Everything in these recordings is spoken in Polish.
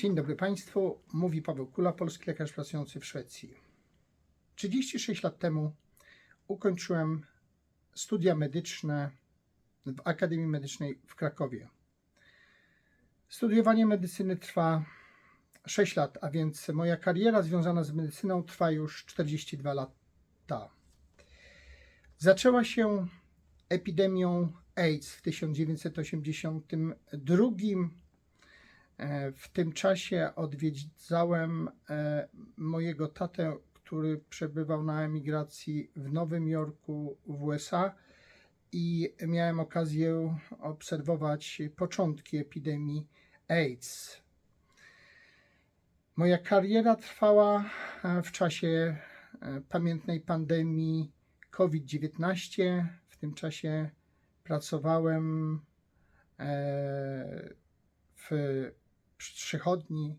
Dzień dobry Państwu, mówi Paweł Kula, polski lekarz pracujący w Szwecji. 36 lat temu ukończyłem studia medyczne w Akademii Medycznej w Krakowie. Studiowanie medycyny trwa 6 lat, a więc moja kariera związana z medycyną trwa już 42 lata. Zaczęła się epidemią AIDS w 1982 E, W tym czasie odwiedzałem e, mojego tatę, który przebywał na emigracji w Nowym Jorku w USA i miałem okazję obserwować początki epidemii AIDS. Moja kariera trwała e, w czasie e, pamiętnej pandemii COVID-19. W tym czasie pracowałem e, w przychodni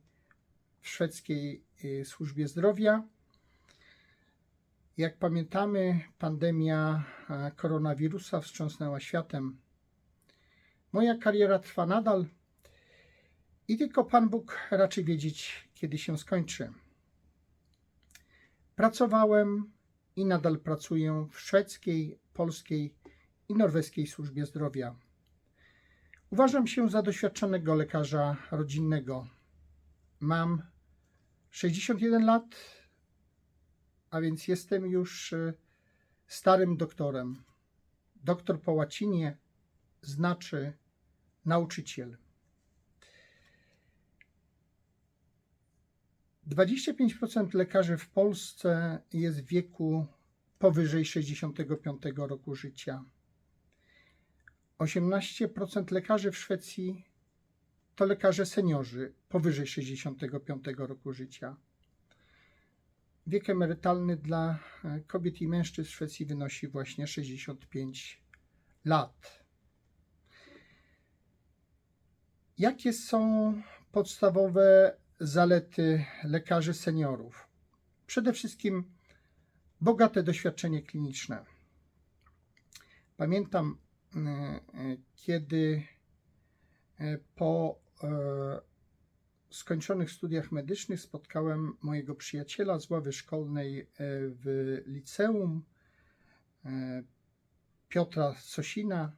w szwedzkiej y, służbie zdrowia. Jak pamiętamy, pandemia koronawirusa wstrząsnęła światem. Moja kariera trwa nadal i tylko Pan Bóg raczy wiedzieć, kiedy się skończy. Pracowałem i nadal pracuję w szwedzkiej, polskiej i norweskiej służbie zdrowia. Uważam się za doświadczonego lekarza rodzinnego. Mam 61 lat, a więc jestem już y, starym doktorem. Doktor po łacinie znaczy nauczyciel. 25% lekarzy w Polsce jest w wieku powyżej 65 roku życia. 18% lekarzy w Szwecji to lekarze seniorzy powyżej 65 roku życia. Wiek emerytalny dla e, kobiet i mężczyzn w Szwecji wynosi właśnie 65 lat. Jakie są podstawowe zalety lekarzy seniorów? Przede wszystkim bogate doświadczenie kliniczne. Pamiętam kiedy e, po skończonych studiach medycznych spotkałem mojego przyjaciela z ławy szkolnej w liceum, Piotra Sosina.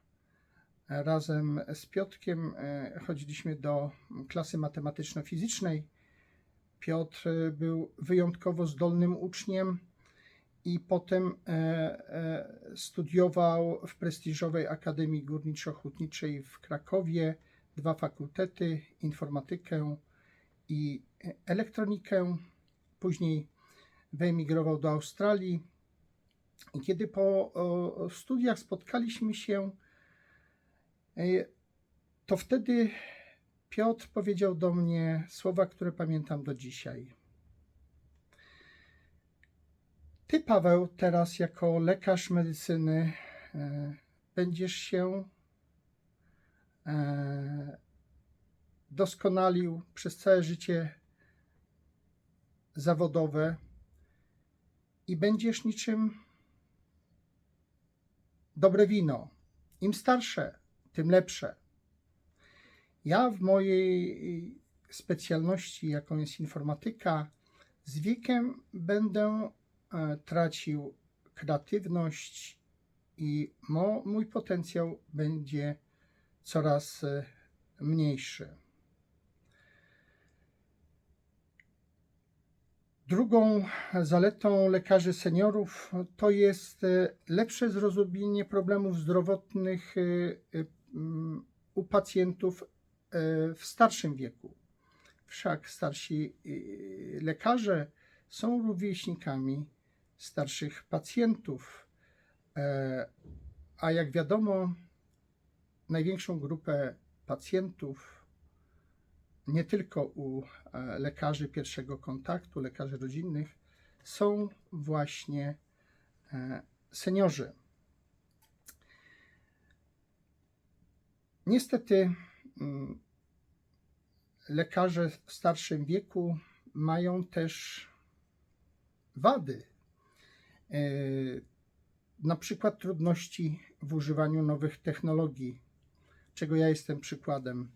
Razem z Piotrkiem chodziliśmy do klasy matematyczno-fizycznej. Piotr był wyjątkowo zdolnym uczniem i potem e, e, studiował w prestiżowej Akademii Górniczo-Hutniczej w Krakowie dwa fakultety informatykę i elektronikę. Później wyemigrował do Australii. I kiedy po studiach spotkaliśmy się, e, to wtedy Piotr powiedział do mnie słowa, które pamiętam do dzisiaj. Ty, Paweł, teraz jako lekarz medycyny e, będziesz się e, doskonalił przez całe życie zawodowe i będziesz niczym dobre wino. Im starsze, tym lepsze. Ja w mojej specjalności, jaką jest informatyka, z wiekiem będę tracił kreatywność i mo, mój potencjał będzie coraz e, mniejszy. Drugą zaletą lekarzy seniorów to jest e, lepsze zrozumienie problemów zdrowotnych u pacjentów w starszym wieku. Wszak starsi lekarze są rówieśnikami starszych pacjentów, e, a jak wiadomo, największą grupę pacjentów, nie tylko u e, lekarzy pierwszego kontaktu, lekarzy rodzinnych, są właśnie e, seniorzy. Niestety, mm, lekarze w starszym wieku mają też wady. E, Na przykład trudności w używaniu nowych technologii, czego ja jestem przykładem.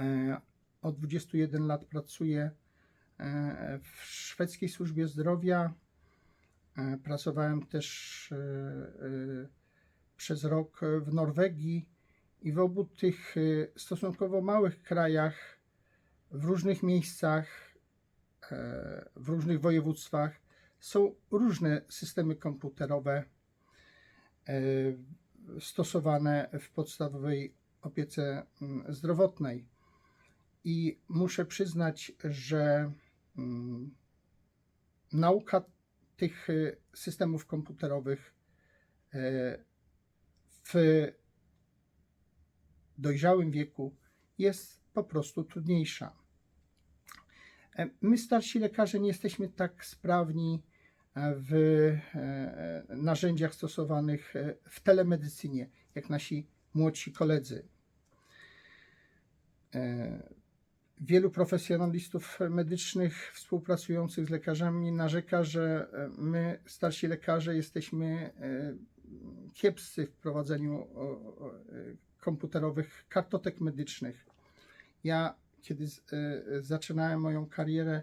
E, od 21 lat pracuję e, w szwedzkiej służbie zdrowia. Pracowałem też przez rok w Norwegii i w obu tych stosunkowo małych krajach, w różnych miejscach, w różnych województwach są różne systemy komputerowe e, stosowane w podstawowej opiece mm, zdrowotnej. I muszę przyznać, że mm, nauka tych y, systemów komputerowych e, w dojrzałym wieku jest po prostu trudniejsza. E, My, starsi lekarze, nie jesteśmy tak sprawni e, w e, narzędziach stosowanych e, w telemedycynie, jak nasi młodsi koledzy. E, Wielu profesjonalistów medycznych współpracujących z lekarzami narzeka, że e, my, starsi lekarze, jesteśmy e, kiepscy w prowadzeniu e, komputerowych kartotek medycznych. Ja, kiedy e, zaczynałem moją karierę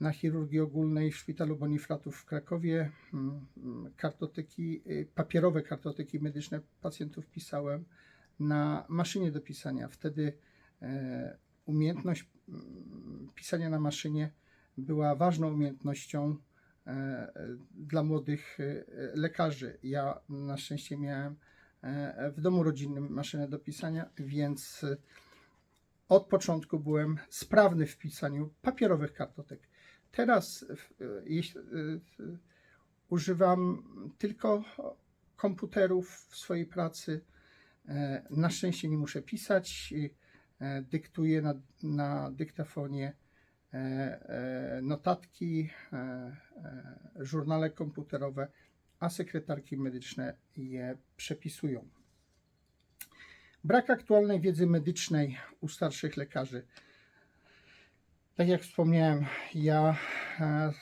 na chirurgii ogólnej w szpitalu Bonifratów w Krakowie, mm, mm, kartoteki, e, papierowe kartoteki medyczne pacjentów pisałem na maszynie do pisania. Wtedy e, umiejętność mm, pisania na maszynie była ważną umiejętnością e, e, dla młodych lekarzy. Ja na szczęście miałem w domu rodzinnym maszynę do pisania, więc od początku byłem sprawny w pisaniu papierowych kartotek. Teraz jeśli, e, w- używam tylko komputerów w swojej pracy. E, Na szczęście nie muszę pisać. e, Dyktuję na, na dyktafonie e, notatki, żurnale komputerowe, a sekretarki medyczne je przepisują. Brak aktualnej wiedzy medycznej u starszych lekarzy. Tak jak wspomniałem, ja e,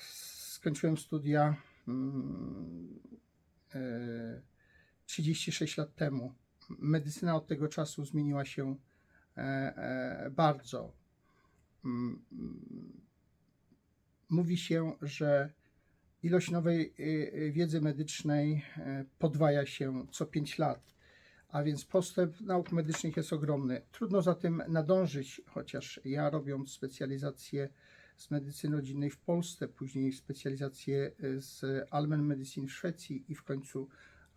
skończyłem studia mm, e, 36 lat temu. Medycyna od tego czasu zmieniła się e, bardzo. Mm, Mówi się, że ilość nowej y, y, wiedzy medycznej podwaja się co 5 lat, a więc postęp nauk medycznych jest ogromny. Trudno za tym nadążyć, chociaż ja robiąc specjalizację z medycyny rodzinnej w Polsce, później specjalizację y, z Almen Medicine w Szwecji i w końcu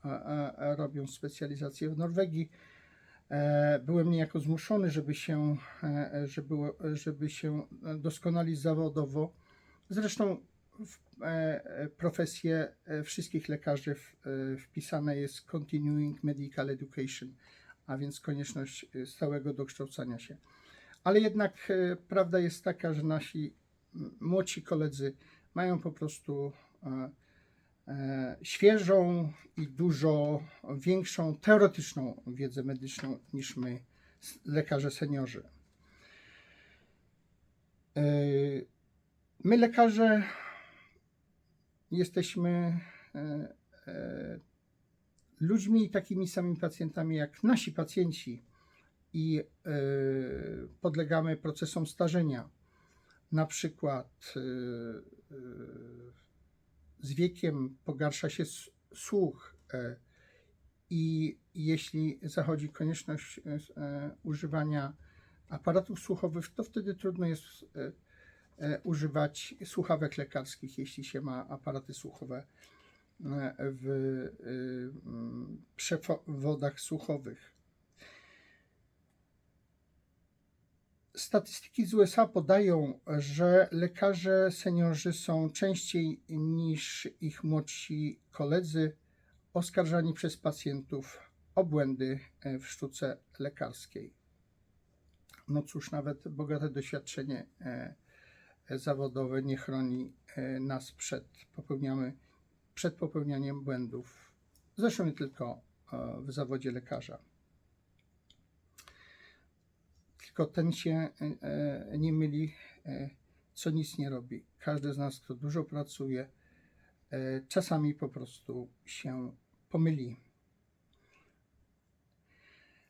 e, e, e, robiąc specjalizację w Norwegii, e, byłem niejako zmuszony, żeby się, e, e, żeby, żeby się doskonalić zawodowo. Zresztą w e, e, profesję e, wszystkich lekarzy wpisane jest Continuing Medical Education, a więc konieczność stałego dokształcania się. Ale jednak prawda jest taka, że nasi młodsi koledzy mają po prostu świeżą i dużo większą teoretyczną wiedzę medyczną niż my, lekarze seniorzy. My, lekarze, jesteśmy e, e, ludźmi takimi samymi pacjentami jak nasi pacjenci i e, podlegamy procesom starzenia. Na przykład z wiekiem pogarsza się słuch i jeśli zachodzi konieczność używania aparatów słuchowych, to wtedy trudno jest używać słuchawek lekarskich, jeśli się ma aparaty słuchowe e, w e, mm, przewodach słuchowych. Statystyki z USA podają, że lekarze seniorzy są częściej niż ich młodsi koledzy oskarżani przez pacjentów o błędy e, w sztuce lekarskiej. No cóż, nawet bogate doświadczenie e, zawodowe nie chroni e, nas przed, popełniamy, przed popełnianiem błędów. Zresztą nie tylko e, w zawodzie lekarza. Tylko ten się e, nie myli, co nic nie robi. Każdy z nas, kto dużo pracuje, czasami po prostu się pomyli.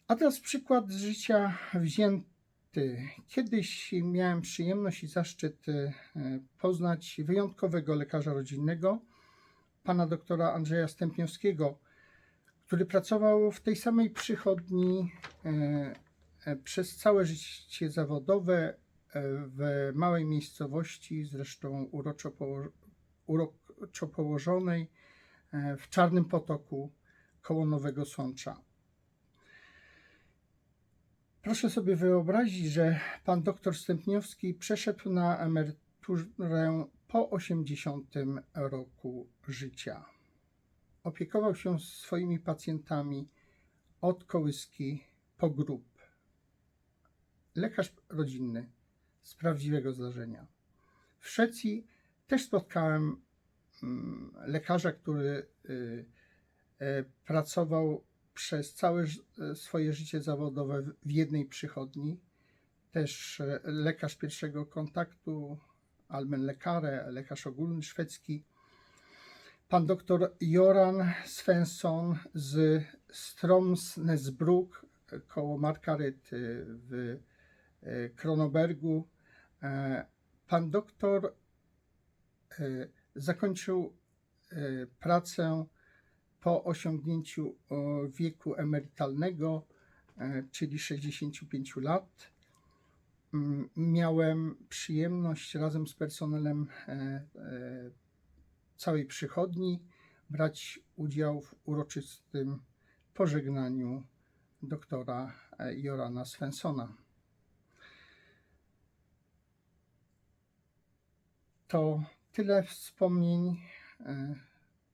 A teraz przykład z życia wzięty. Kiedyś miałem przyjemność i zaszczyt e, poznać wyjątkowego lekarza rodzinnego, pana doktora Andrzeja Stępniowskiego, który pracował w tej samej przychodni e, e, przez całe życie zawodowe w małej miejscowości, zresztą uroczo, poło- uroczo położonej w Czarnym Potoku koło Nowego Sącza. Proszę sobie wyobrazić, że pan doktor Stępniowski przeszedł na emeryturę po 80 roku życia. Opiekował się swoimi pacjentami od kołyski po grób. Lekarz rodzinny z prawdziwego zdarzenia. W Szwecji też spotkałem mm, lekarza, który y, e, pracował przez całe e, swoje życie zawodowe w- jednej przychodni. Też e, lekarz pierwszego kontaktu, allmänläkare, lekarz ogólny szwedzki. Pan doktor Joran Svensson z Stromsnäsbruk e, koło Markaryt w Kronobergu. Pan doktor zakończył pracę po osiągnięciu o, wieku emerytalnego, e, czyli 65 lat. Mm, Miałem przyjemność razem z personelem e, e, całej przychodni brać udział w uroczystym pożegnaniu doktora e, Jorana Svenssona. To tyle wspomnień e,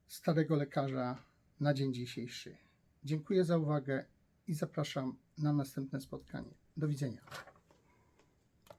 starego lekarza na dzień dzisiejszy. Dziękuję za uwagę i zapraszam na następne spotkanie. Do widzenia.